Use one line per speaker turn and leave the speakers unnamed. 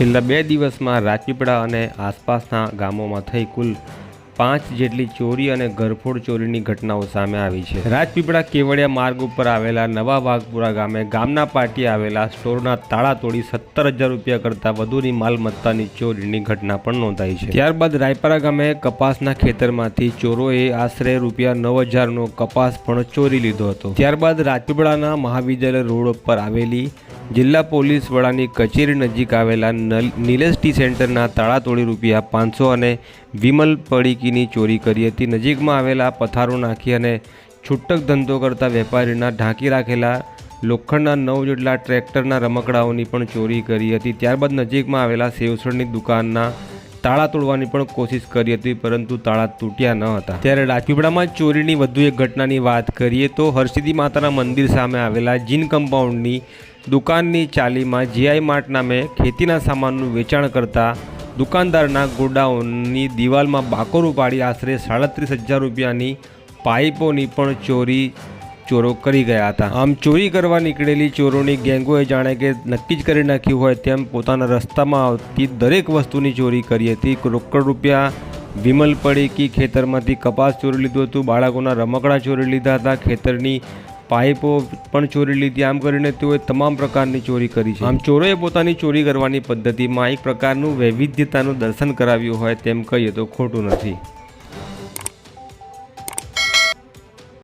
છેલ્લા બે દિવસમાં રાજપીપળા અને આસપાસના ગામોમાં થઈ કુલ પાંચ જેટલી ચોરી અને ઘરફોડ ચોરીની ઘટનાઓ સામે આવી છે. રાજપીપળા કેવડિયા માર્ગ ઉપર આવેલા નવા વાઘપુરા ગામે ગામના પાટી આવેલા સ્ટોરના તાળા તોડી સત્તર હજાર રૂપિયા કરતાં વધુની માલમત્તાની ચોરીની ઘટના પણ નોંધાઈ છે. ત્યારબાદ રાયપરા ગામે કપાસના ખેતરમાંથી ચોરોએ આશરે રૂપિયા નવ હજારનો કપાસ પણ ચોરી લીધો હતો. ત્યારબાદ રાજપીપળાના મહાવિદ્યાલય રોડ ઉપર આવેલી જિલ્લા પોલીસ વડાની કચેરી નજીક આવેલા નલ- નિલેશ ટી સેન્ટરના તાળા તોડી રૂપિયા પાંચસો અને વિમલ પડીકીની ચોરી કરી હતી. નજીકમાં આવેલા પથારો નાખી અને છૂટક ધંધો કરતા વેપારીના ઢાંકી રાખેલા લોખંડના નવ જેટલા ટ્રેક્ટરના રમકડાઓની પણ ચોરી કરી હતી. ત્યારબાદ નજીકમાં આવેલા સેવસણની દુકાનના તાળા તોડવાની પણ કોશિશ કરી હતી, પરંતુ તાળા તૂટ્યા ન હતા. ત્યારે રાજપીપળામાં ચોરીની વધુ એક ઘટનાની વાત કરીએ તો હરસિદ્ધિ માતાના મંદિર સામે આવેલા જીન કમ્પાઉન્ડની દુકાનની ચાલીમાં જીઆઈ માર્ટ નામે ખેતીના સામાનનું વેચાણ કરતા દુકાનદારના ગોડાઉનની દિવાલમાં બાકોરું પાડી આશરે સાડત્રીસ હજાર રૂપિયાની પાઇપોની પણ ચોરી, ચોરો કરી ગયા હતા. આમ ચોરી કરવા નીકળેલી ચોરોની ગેંગોએ જાણે કે નક્કી જ કરી નાખ્યું હોય તેમ પોતાના રસ્તામાં આવતી દરેક વસ્તુની ચોરી કરી હતી. રોકડ રૂપિયા, વિમલ પડીકી ખેતરમાંથી કપાસ ચોરી લીધું હતું, બાળકોના રમકડા ચોરી લીધા હતા, ખેતરની પાઇપો પણ ચોરી લીધી. આમ કરીને તેઓએ તમામ પ્રકારની ચોરી કરી છે. આમ ચોરોએ પોતાની ચોરી કરવાની પદ્ધતિમાં એક પ્રકારનું વૈવિધ્યતાનું દર્શન કરાવ્યું હોય તેમ કહીએ તો ખોટું નથી.